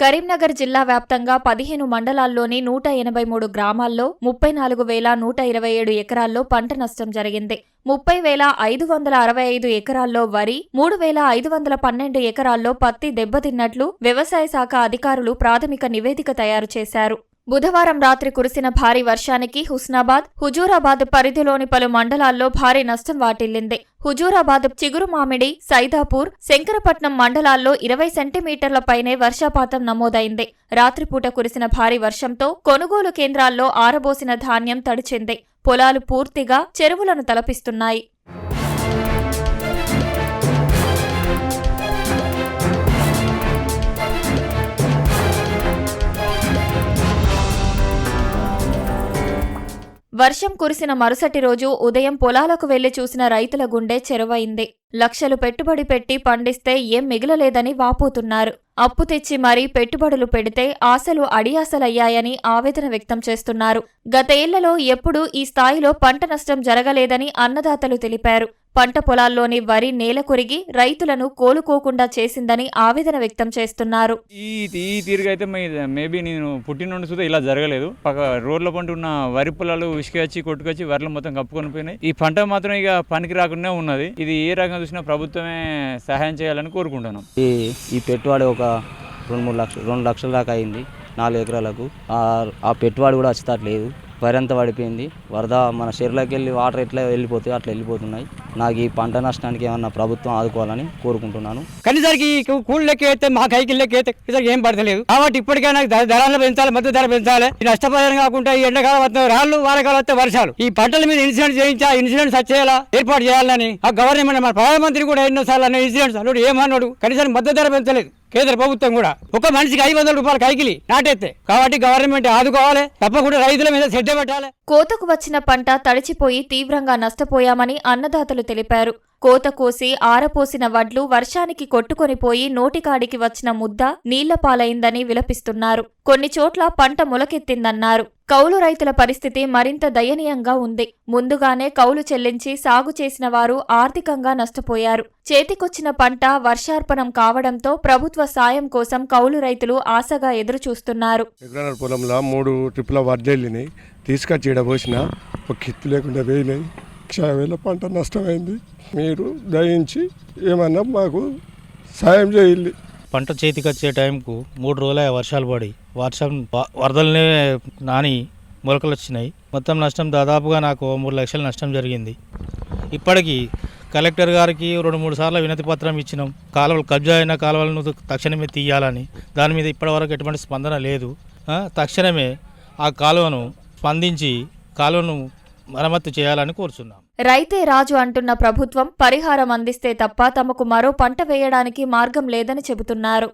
కరీంనగర్ జిల్లా వ్యాప్తంగా పదిహేను మండలాల్లోని నూట ఎనభై మూడు గ్రామాల్లో ముప్పై నాలుగు వేల నూట ఇరవై ఏడు ఎకరాల్లో పంట నష్టం జరిగింది. ముప్పై వేల ఐదు వందల అరవై ఐదు ఎకరాల్లో వరి మూడు వేల ఐదు వందల పన్నెండు ఎకరాల్లో పత్తి దెబ్బతిన్నట్లు వ్యవసాయ శాఖ అధికారులు ప్రాథమిక నివేదిక తయారు చేశారు. బుధవారం రాత్రి కురిసిన భారీ వర్షానికి హుస్నాబాద్ హుజూరాబాద్ పరిధిలోని పలు మండలాల్లో భారీ నష్టం వాటిల్లింది. హుజూరాబాద్ చిగురు మామిడి సైదాపూర్ శంకరపట్నం మండలాల్లో ఇరవై సెంటీమీటర్ల పైనే వర్షపాతం నమోదైంది. రాత్రిపూట కురిసిన భారీ వర్షంతో కొనుగోలు కేంద్రాల్లో ఆరబోసిన ధాన్యం తడిచింది. పొలాలు పూర్తిగా చెరువులను తలపిస్తున్నాయి. వర్షం కురిసిన మరుసటి రోజు ఉదయం పొలాలకు వెళ్ళి చూసిన రైతుల గుండె చెరువైంది. లక్షలు పెట్టుబడి పెట్టి పండిస్తే ఏం మిగలలేదని వాపోతున్నారు. అప్పు తెచ్చి మరీ పెట్టుబడులు పెడితే ఆశలు అడియాసలయ్యాయని ఆవేదన వ్యక్తం చేస్తున్నారు. గతేళ్ళలో ఎప్పుడూ ఈ స్థాయిలో పంట నష్టం జరగలేదని అన్నదాతలు తెలిపారు. పంట పొలాల్లోని వరి నేల కొరిగి రైతులను కోలుకోకుండా చేసిందని ఆవేదన వ్యక్తం చేస్తున్నారు. ఈ ఈ తీరుగా అయితే మేబీ నేను పుట్టిన నుండి చూస్తే ఇలా జరగలేదు. పక్క రోడ్ల పంట ఉన్న వరి పొలాలు ఉసుకొచ్చి కొట్టుకొచ్చి వరిలో మొత్తం కప్పుకొని పోయినాయి. ఈ పంట మాత్రం ఇక పనికి రాకుండా ఉన్నది. ఇది ఏ రకంగా చూసినా ప్రభుత్వమే సహాయం చేయాలని కోరుకుంటున్నాం. ఈ ఈ పెట్టుబడి ఒక రెండు మూడు లక్షలు రెండు లక్షల దాకా అయింది నాలుగు ఎకరాలకు. ఆ- ఆ పెట్టుబడి కూడా వచ్చేటట్లేదు వరి అంతా పడిపోయింది. వరద మన చెరువులోకి వెళ్ళి వాటర్ ఎట్లా వెళ్ళిపోతాయి అట్లా వెళ్ళిపోతున్నాయి. నాకు ఈ పంట నష్టానికి ఏమన్నా ప్రభుత్వం ఆదుకోవాలని కోరుకుంటున్నాను. కనీసానికి కూలి లెక్క అయితే మా కైకి లెక్క అయితే ఇసరికి ఏం పడతలేదు. కాబట్టి ఇప్పటికే నాకు ధరలు పెంచాలి మద్దతు ధర పెంచాలి. ఈ నష్టపరిహారం కాకుండా ఈ ఎండాకాలం వస్తే రాళ్ళు వానకాలం వస్తే వర్షాలు. ఈ పంటల మీద ఇన్సూరెన్స్ చేయించి ఆ ఇన్సూరెన్స్ వచ్చేలా ఏర్పాటు చేయాలని ఆ గవర్నమెంట్ మన ప్రధానమంత్రి కూడా ఎన్నోసార్లు అన్న ఇన్సూరెన్స్ అన్నాడు ఏమన్నాడు? కనీసం మద్దతు ధర పెంచలేదు. కేంద్ర ప్రభుత్వం కూడా ఒక మనిషికి ఐదు వందల రూపాయలు కైకిలి నాటెత్తే. కాబట్టి గవర్నమెంట్ ఆదుకోవాలి. తప్పకుండా రైతుల మీద శ్రద్ధ పెట్టాలి. కోతకు వచ్చిన పంట తడిచిపోయి తీవ్రంగా నష్టపోయామని అన్నదాతలు తెలిపారు. కోత కోసి ఆరపోసిన వడ్లు వర్షానికి కొట్టుకొనిపోయి నోటికాడికి వచ్చిన ముద్ద నీళ్ళ పాలైందని విలపిస్తున్నారు. కొన్ని చోట్ల పంట మొలకెత్తిందన్నారు. కౌలు రైతుల పరిస్థితి మరింత దయనీయంగా ఉంది. ముందుగానే కౌలు చెల్లించి సాగు చేసిన వారు ఆర్థికంగా నష్టపోయారు. చేతికొచ్చిన పంట వర్షార్పణం కావడంతో ప్రభుత్వ సాయం కోసం కౌలు రైతులు ఆశగా ఎదురుచూస్తున్నారు. పొలంలో మూడు ట్రిప్పుల వడ్లు వెళ్ళినాయి తీసుకొచ్చి పోసిన ఒక కిత్తు లేకుండా వేయినాయి. క్షయవేళ పంట నష్టమైంది. మీరు దయించి ఏమన్నా మాకు సాయం చేయాలి పంట చేతికి వచ్చే టైంకు మూడు రోజులే వర్షాలు పడి వర్షం వరదలనే నాని మొలకలు వచ్చినాయి. మొత్తం నష్టం దాదాపుగా నాకు మూడు లక్షల నష్టం జరిగింది. ఇప్పటికీ కలెక్టర్ గారికి రెండు మూడు సార్లు వినతి పత్రం ఇచ్చినాం. కాలువలు కబ్జా అయిన కాలువలను తక్షణమే తీయాలని. దాని మీద ఇప్పటివరకు ఎటువంటి స్పందన లేదు. తక్షణమే ఆ కాలువను స్పందించి కాలువను మరమ్మతు చేయాలని కోరుచున్నాం. రైతే రాజు అంటున్న ప్రభుత్వం పరిహారం అందిస్తే తప్ప తమకు మరో పంట వేయడానికి మార్గం లేదని చెబుతున్నారు.